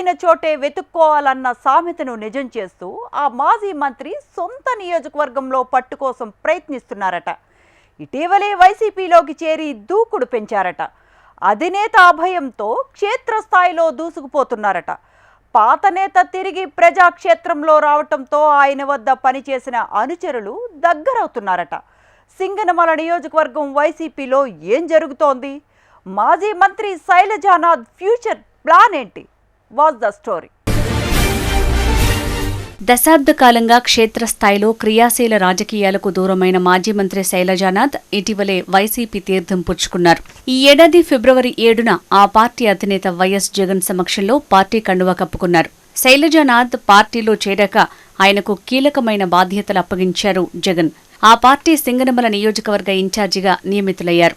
తప్పైన చోటే వెతుక్కోవాలన్న సామెతను నిజం చేస్తూ ఆ మాజీ మంత్రి సొంత నియోజకవర్గంలో పట్టు కోసం ప్రయత్నిస్తున్నారట. ఇటీవలే వైసీపీలోకి చేరి దూకుడు పెంచారట. అధినేత అభయంతో క్షేత్రస్థాయిలో దూసుకుపోతున్నారట. పాత నేత తిరిగి ప్రజాక్షేత్రంలో రావటంతో ఆయన వద్ద పనిచేసిన అనుచరులు దగ్గరవుతున్నారట. సింగనమల నియోజకవర్గం వైసీపీలో ఏం జరుగుతోంది? మాజీ మంత్రి శైలజానాథ్ ఫ్యూచర్ ప్లాన్ ఏంటి? Was the story. దశాబ్ద కాలంగా క్షేత్రస్థాయిలో క్రియాశీల రాజకీయాలకు దూరమైన మాజీ మంత్రి శైలజానాథ్ ఇటీవలే వైసీపీ తీర్థం పుచ్చుకున్నారు. ఈ ఏడాది ఫిబ్రవరి ఏడున ఆ పార్టీ అధినేత వైఎస్ జగన్ సమక్షంలో పార్టీ కండువా కప్పుకున్నారు. శైలజానాథ్ పార్టీలో చేరాక ఆయనకు కీలకమైన బాధ్యతలు అప్పగించారు జగన్. ఆ పార్టీ సింగనమల నియోజకవర్గ ఇన్ఛార్జిగా నియమితులయ్యారు.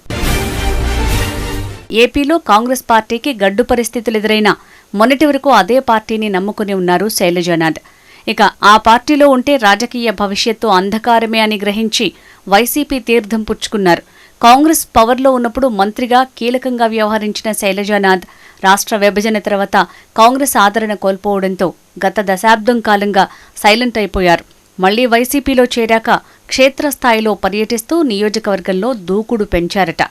ఏపీలో కాంగ్రెస్ పార్టీకి గడ్డు పరిస్థితులు ఎదురైనా మొన్నటి వరకు అదే పార్టీని నమ్ముకుని ఉన్నారు శైలజనాథ్ ఇక ఆ పార్టీలో ఉంటే రాజకీయ భవిష్యత్తు అంధకారమే అని గ్రహించి వైసీపీ తీర్థం పుచ్చుకున్నారు. కాంగ్రెస్ పవర్లో ఉన్నప్పుడు మంత్రిగా కీలకంగా వ్యవహరించిన శైలజానాథ్ రాష్ట్ర విభజన తర్వాత కాంగ్రెస్ ఆదరణ కోల్పోవడంతో గత దశాబ్దం కాలంగా సైలెంట్ అయిపోయారు. మళ్ళీ వైసీపీలో చేరాక క్షేత్రస్థాయిలో పర్యటిస్తూ నియోజకవర్గంలో దూకుడు పెంచారట.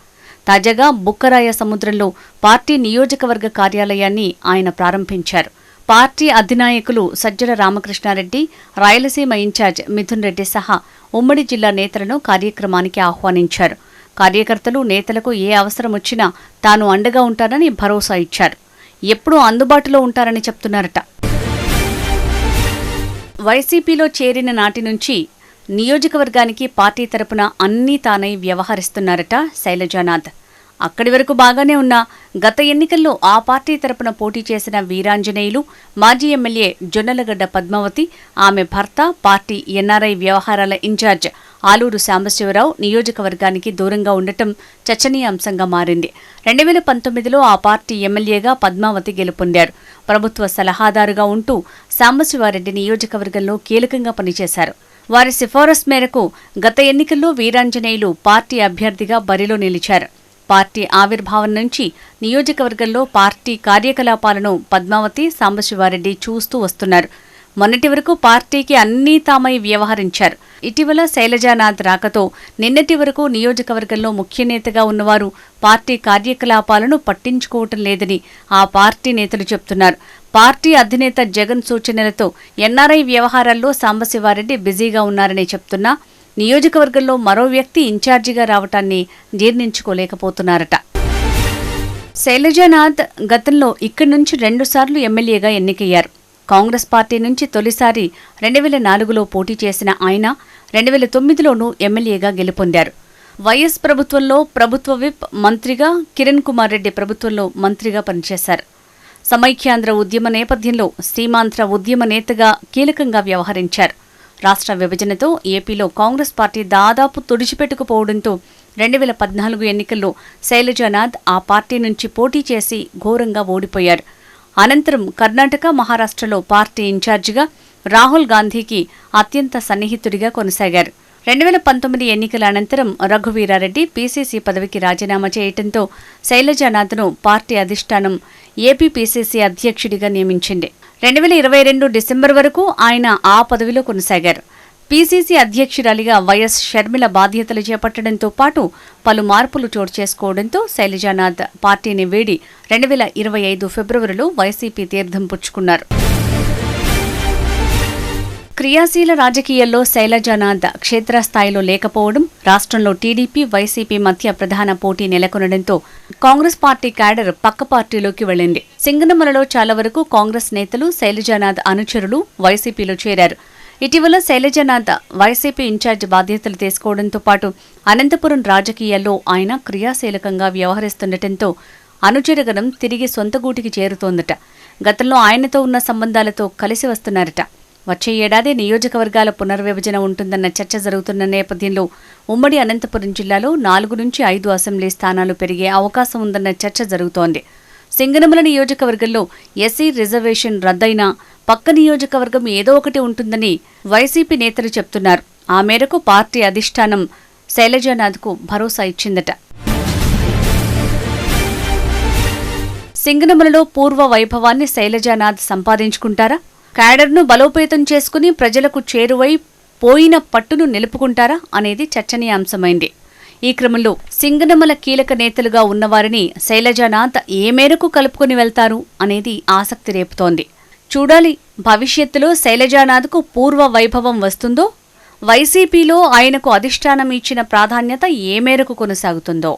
తాజాగా బుక్కరాయ సముద్రంలో పార్టీ నియోజకవర్గ కార్యాలయాన్ని ఆయన ప్రారంభించారు. పార్టీ అధినాయకులు సజ్జల రామకృష్ణారెడ్డి రాయలసీమ ఇన్ఛార్జ్ మిథున్ రెడ్డి సహా ఉమ్మడి జిల్లా నేతలను కార్యక్రమానికి ఆహ్వానించారు. కార్యకర్తలు నేతలకు ఏ అవసరం వచ్చినా తాను అండగా ఉంటానని భరోసా ఇచ్చారు. ఎప్పుడూ అందుబాటులో ఉంటారని చెప్తున్నారట. వైసీపీలో చేరిన నాటి నుంచి నియోజకవర్గానికి పార్టీ తరపున అన్నీ తానై వ్యవహరిస్తున్నారట శైలజానాథ్. అక్కడి వరకు బాగానే ఉన్నా గత ఎన్నికల్లో ఆ పార్టీ తరపున పోటీ చేసిన వీరాంజనేయులు మాజీ ఎమ్మెల్యే జొన్నలగడ్డ పద్మావతి ఆమె భర్త పార్టీ ఎన్ఆర్ఐ వ్యవహారాల ఇన్ఛార్జ్ ఆలూరు సాంబశివరావు నియోజకవర్గానికి దూరంగా ఉండటం చర్చనీయాంశంగా మారింది. రెండు వేల పంతొమ్మిదిలో ఆ పార్టీ ఎమ్మెల్యేగా పద్మావతి గెలుపొందారు. ప్రభుత్వ సలహాదారుగా ఉంటూ సాంబశివారెడ్డి నియోజకవర్గంలో కీలకంగా పనిచేశారు. వారి సిఫారసు మేరకు గత ఎన్నికల్లో వీరాంజనేయులు పార్టీ అభ్యర్థిగా బరిలో నిలిచారు. పార్టీ ఆవిర్భావం నుంచి నియోజకవర్గంలో పార్టీ కార్యకలాపాలను పద్మావతి సాంబశివారెడ్డి చూస్తూ వస్తున్నారు. మొన్నటి వరకు పార్టీకి అన్నీ తామై వ్యవహరించారు. ఇటీవల శైలజానాథ్ రాకతో నిన్నటి వరకు నియోజకవర్గంలో ముఖ్య నేతగా ఉన్నవారు పార్టీ కార్యకలాపాలను పట్టించుకోవటం లేదని ఆ పార్టీ నేతలు చెప్తున్నారు. పార్టీ అధినేత జగన్ సూచనలతో ఎన్ఆర్ఐ వ్యవహారాల్లో సాంబశివారెడ్డి బిజీగా ఉన్నారని చెప్తున్నా నియోజకవర్గంలో మరో వ్యక్తి ఇన్ఛార్జిగా రావటాన్ని జీర్ణించుకోలేకపోతున్నారట. శైలజానాథ్ గతంలో ఇక్కడి నుంచి రెండుసార్లు ఎమ్మెల్యేగా ఎన్నికయ్యారు. కాంగ్రెస్ పార్టీ నుంచి తొలిసారి రెండు వేల నాలుగులో పోటీ చేసిన ఆయన రెండు వేల తొమ్మిదిలోనూ ఎమ్మెల్యేగా గెలుపొందారు. వైఎస్ ప్రభుత్వంలో ప్రభుత్వ విప్ మంత్రిగా కిరణ్ కుమార్ రెడ్డి ప్రభుత్వంలో మంత్రిగా పనిచేశారు. సమైక్యాంధ్ర ఉద్యమ నేపథ్యంలో సీమాంధ్ర ఉద్యమ నేతగా కీలకంగా వ్యవహరించారు. రాష్ట్ర విభజనతో ఏపీలో కాంగ్రెస్ పార్టీ దాదాపు తుడిచిపెట్టుకుపోవడంతో రెండు వేల పద్నాలుగు ఎన్నికల్లో శైలజానాథ్ ఆ పార్టీ నుంచి పోటీ చేసి ఘోరంగా ఓడిపోయారు. అనంతరం కర్ణాటక మహారాష్ట్రలో పార్టీ ఇన్ఛార్జిగా రాహుల్ గాంధీకి అత్యంత సన్నిహితుడిగా కొనసాగారు. రెండు వేల పంతొమ్మిది ఎన్నికల అనంతరం రఘువీరారెడ్డి పీసీసీ పదవికి రాజీనామా చేయటంతో శైలజానాథ్ను పార్టీ అధిష్టానం ఏపీ పీసీసీ అధ్యక్షుడిగా నియమించింది. రెండు వేల ఇరవై రెండు డిసెంబర్ వరకు ఆయన ఆ పదవిలో కొనసాగారు. పీసీసీ అధ్యక్షురాలిగా వైఎస్ షర్మిల బాధ్యతలు చేపట్టడంతో పాటు పలు మార్పులు చోటు చేసుకోవడంతో శైలజానాథ్ పార్టీని వీడి రెండు వేల ఇరవై ఐదు ఫిబ్రవరిలో వైసీపీ తీర్థం పుచ్చుకున్నారు. క్రియాశీల రాజకీయాల్లో శైలజానాథ్ క్షేత్రస్థాయిలో లేకపోవడం రాష్ట్రంలో టీడీపీ వైసీపీ మధ్య ప్రధాన పోటీ నెలకొనడంతో కాంగ్రెస్ పార్టీ క్యాడర్ పక్క పార్టీలోకి వెళ్ళింది సింగనమలలో చాలా వరకు కాంగ్రెస్ నేతలు శైలజానాథ్ అనుచరులు వైసీపీలో చేరారు. ఇటీవల శైలజనాథ్ వైసీపీ ఇన్ఛార్జ్ బాధ్యతలు తీసుకోవడంతో పాటు అనంతపురం రాజకీయాల్లో ఆయన క్రియాశీలకంగా వ్యవహరిస్తుండటంతో అనుచరగణం తిరిగి సొంత గూటికి చేరుతోందట. గతంలో ఆయనతో ఉన్న సంబంధాలతో కలిసి వస్తున్నారట. వచ్చే ఏడాది నియోజకవర్గాల పునర్విభజన ఉంటుందన్న చర్చ జరుగుతున్న నేపథ్యంలో ఉమ్మడి అనంతపురం జిల్లాలో నాలుగు నుంచి ఐదు అసెంబ్లీ స్థానాలు పెరిగే అవకాశం ఉందన్న చర్చ జరుగుతోంది. సింగనమల నియోజకవర్గంలో ఎస్సీ రిజర్వేషన్ రద్దయినా పక్క నియోజకవర్గం ఏదో ఒకటి ఉంటుందని వైసీపీ నేతలు చెప్తున్నారు. ఆ మేరకు పార్టీ అధిష్టానం శైలజానాథ్కు భరోసా ఇచ్చిందట. సింగనమలలో పూర్వ వైభవాన్ని శైలజానాథ్ సంపాదించుకుంటారా? క్యాడర్ను బలోపేతం చేసుకుని ప్రజలకు చేరువై పోయిన పట్టును నిలుపుకుంటారా అనేది చర్చనీయాంశమైంది. ఈ క్రమంలో సింగనమల కీలక నేతలుగా ఉన్నవారిని శైలజానాథ్ ఏ మేరకు కలుపుకుని వెళ్తారు అనేది ఆసక్తి రేపుతోంది. చూడాలి భవిష్యత్తులో శైలజానాథ్కు పూర్వ వైభవం వస్తుందో వైసీపీలో ఆయనకు అధిష్టానం ఇచ్చిన ప్రాధాన్యత ఏ మేరకు కొనసాగుతుందో.